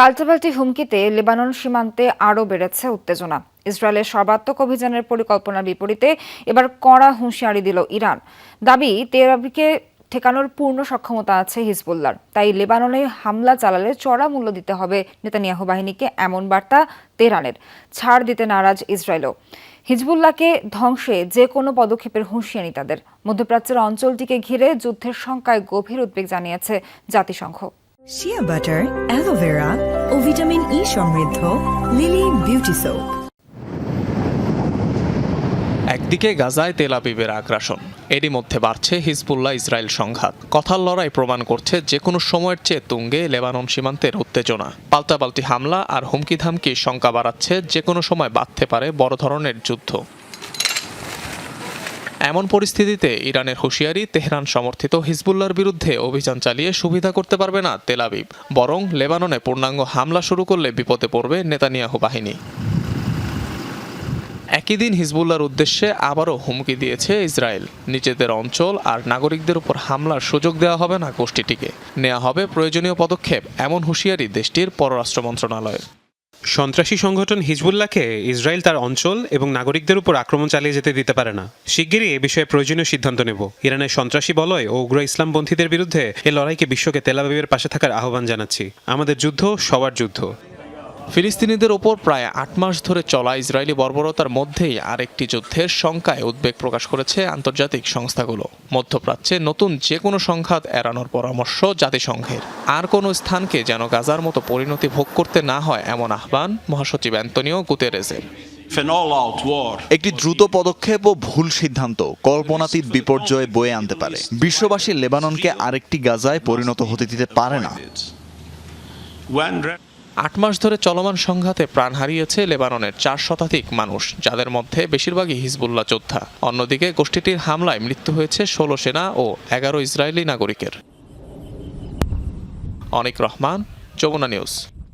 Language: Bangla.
পাল্টাপাল্টি হুমকিতে লেবানন সীমান্তে আরও বেড়েছে উত্তেজনা। ইসরায়েলের সর্বাত্মক অভিযানের পরিকল্পনার বিপরীতে এবার কড়া হুঁশিয়ারি দিল ইরান। দাবি তেরাবিকে ঠেকানোর পূর্ণ সক্ষমতা আছে হিজবুল্লার তাই লেবাননে হামলা চালালে চড়া মূল্য দিতে হবে নেতানিয়াহু বাহিনীকে, এমন বার্তা তেহরানের। ছাড় দিতে নারাজ ইসরায়েলও। হিজবুল্লাহকে ধ্বংসে যে কোনো পদক্ষেপের হুঁশিয়ারি তাদের। মধ্যপ্রাচ্যের অঞ্চলটিকে ঘিরে যুদ্ধের শঙ্কায় গভীর উদ্বেগ জানিয়েছে জাতিসংঘ। Shea butter aloe vera vitamin E সমৃদ্ধ লিলি বিউটি সোপ। একদিকে গাজায় তেল আবিবের আগ্রাসন, এরই মধ্যে বাড়ছে হিজবুল্লাহ ইসরায়েল সংঘাত। কথার লড়াই প্রমাণ করছে যে কোনো সময়ের চেয়ে তুঙ্গে লেবানন সীমান্তের উত্তেজনা। পাল্টাপাল্টি হামলা আর হুমকি ধামকি শঙ্কা বাড়াচ্ছে যে কোনো সময় বাড়তে পারে বড় ধরনের যুদ্ধ। এমন পরিস্থিতিতে ইরানের হুঁশিয়ারি তেহরান সমর্থিত হিজবুল্লার বিরুদ্ধে অভিযান চালিয়ে সুবিধা করতে পারবে না তেলাবিব বরং লেবাননে পূর্ণাঙ্গ হামলা শুরু করলে বিপদে পড়বে নেতানিয়াহু বাহিনী। একই দিন হিজবুল্লার উদ্দেশ্যে আবারও হুমকি দিয়েছে ইসরায়েল। নিজেদের অঞ্চল আর নাগরিকদের উপর হামলার সুযোগ দেওয়া হবে না গোষ্ঠীটিকে। নেওয়া হবে প্রয়োজনীয় পদক্ষেপ, এমন হুঁশিয়ারি দেশটির পররাষ্ট্র মন্ত্রণালয়ের। সন্ত্রাসী সংগঠন হিজবুল্লাহকে ইসরায়েল তার অঞ্চল এবং নাগরিকদের উপর আক্রমণ চালিয়ে যেতে দিতে পারে না। শিগগিরই এ বিষয়ে প্রয়োজনীয় সিদ্ধান্ত নেব। ইরানের সন্ত্রাসী বলয় ও উগ্র ইসলামপন্থীদের বিরুদ্ধে এ লড়াইকে বিশ্বকে তেলাবিবের পাশে থাকার আহ্বান জানাচ্ছি। আমাদের যুদ্ধ সবার যুদ্ধ। ফিলিস্তিনিদের ওপর প্রায় আট মাস ধরে চলা ইসরায়েলি বর্বরতার মধ্যেই আরেকটি যুদ্ধের শঙ্কায় উদ্বেগ প্রকাশ করেছে আন্তর্জাতিক সংস্থাগুলো। মধ্যপ্রাচ্যে নতুন যে কোনো সংঘাত এড়ানোর পরামর্শ জাতিসংঘের। আর কোনো স্থানকে যেন গাজার মতো পরিণতি ভোগ করতে না হয় এমন আহ্বান মহাসচিব অ্যান্তনিও গুতেরেজের। একটি দ্রুত পদক্ষেপ ও ভুল সিদ্ধান্ত কল্পনাতীত বিপর্যয়ে বয়ে আনতে পারে। বিশ্ববাসী লেবাননকে আরেকটি গাজায় পরিণত হতে দিতে পারে না। আট মাস ধরে চলমান সংঘাতে প্রাণ হারিয়েছে লেবাননের চার শতাধিক মানুষ, যাদের মধ্যে বেশিরভাগই হিজবুল্লাহ যোদ্ধা। অন্যদিকে গোষ্ঠীটির হামলায় মৃত্যু হয়েছে ষোলো সেনা ও এগারো ইসরায়েলি নাগরিকের। অনিক রহমান, যমুনা নিউজ।